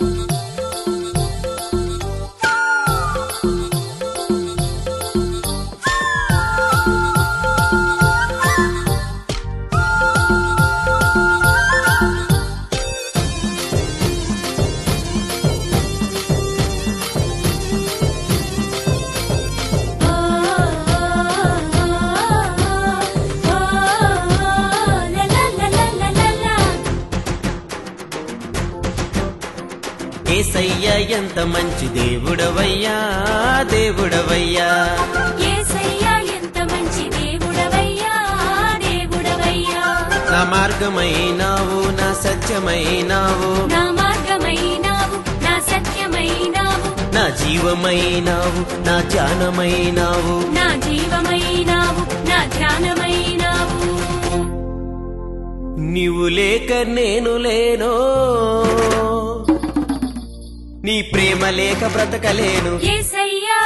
you. ఏసయ్య ఎంత మంచి దేవుడవయ్యా దేవుడవయ్యా. యేసయ్యా ఎంత మంచి దేవుడవయ్యా దేవుడవయ్యా. నా మార్గమైనావు నా సత్యమైనావు. నా మార్గమైనావు నా సత్యమైనావు. నా జీవమైనావు నా జానమైనావు నా జీవమైనావు నా ధ్యానమైనావు. నీవు లేక నేను లేనో నీ ప్రేమ లేక బ్రతకలేను. యేసయ్యా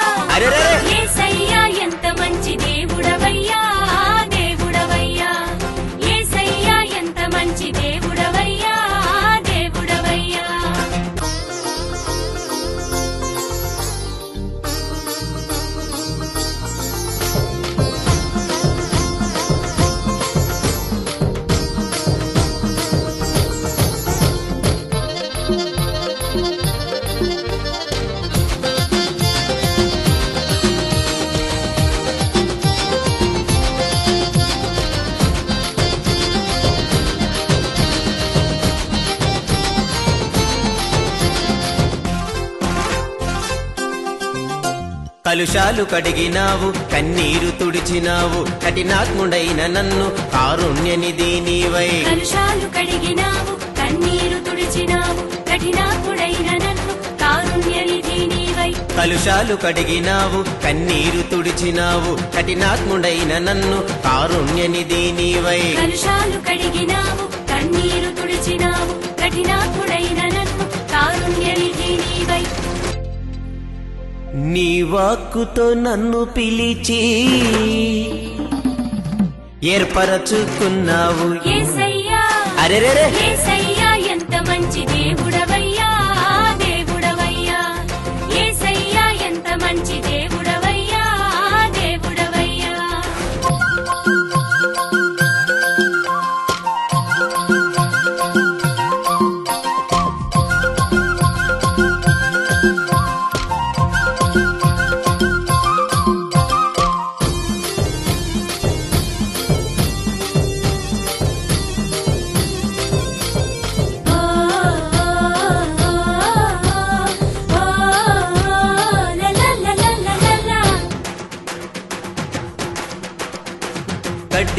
కలుషాలు కడిగినావు కన్నీరు తుడిచినావు కఠినాత్ముడైన నన్ను కారుణ్యనిధి నీవై. కలుషాలు కడిగినావు కన్నీరు తుడిచినావు కఠినాత్ముడైన నన్ను కారుణ్యనిధి నీవై. కలుషాలు కడిగినావు కన్నీరు తుడిచినావు కఠినాత్ముడైన నన్ను కారుణ్యనిధి నీవై. కలుషాలు కడిగినావు కన్నీరు తుడిచినావు కఠినాత్ముడైన నన్ను కారుణ్యనిధి నీ వాక్కుతో నన్ను పిలిచి ఏర్పరచుకున్నావు. యేసయ్యా ఎంత మంచి దేవుడవయ్యా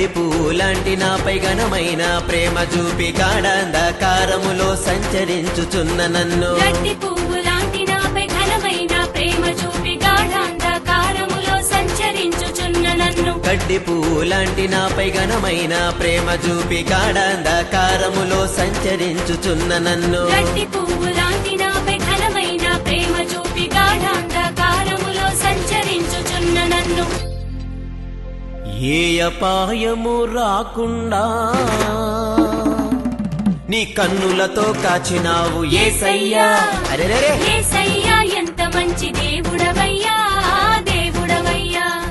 గడ్డి పూలాంటి నాపై ఘనమైన ప్రేమ చూపి కాడాంధకారములో సంచరించుచున్న నన్ను. గడ్డి పువ్వు లాంటి నాపై ఘనమైన ప్రేమ చూపి గాఢాంధకారములో సంచరించుచున్న నన్ను. గడ్డి పూలాంటి నాపై ఘనమైన ప్రేమ చూపి కాడాంధకారములో సంచరించుచున్న నన్ను. గడ్డి పువ్వు లాంటి నాపై ఘనమైన ప్రేమ చూపి గాఢాంధకారములో ఏ అపాయము రాకుండా నీ కన్నులతో కాచినావు ఏసయ్యా. అరెరెరె యేసయ్యా ఎంత మంచి దేవుడవయ్యా. దేవుడవయ్యా.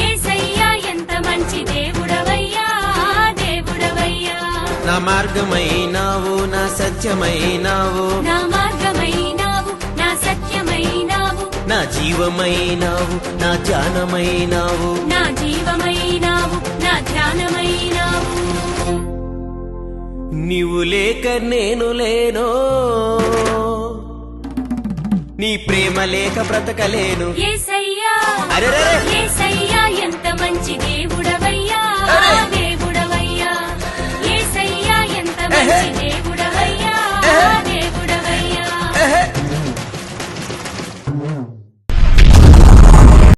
యేసయ్యా ఎంత మంచి దేవుడవయ్యా. దేవుడవయ్యా. నా మార్గమైనావు నా సత్యమైనావు. నా జీవమైనావు నా జానమైనావు నా జీవమైనావు నా ధ్యానమైనావు. నీవు లేక నేను లేనో. నీ ప్రేమ లేక బ్రతకలేను. ఎంత మంచి! దేవుడవయ్యా.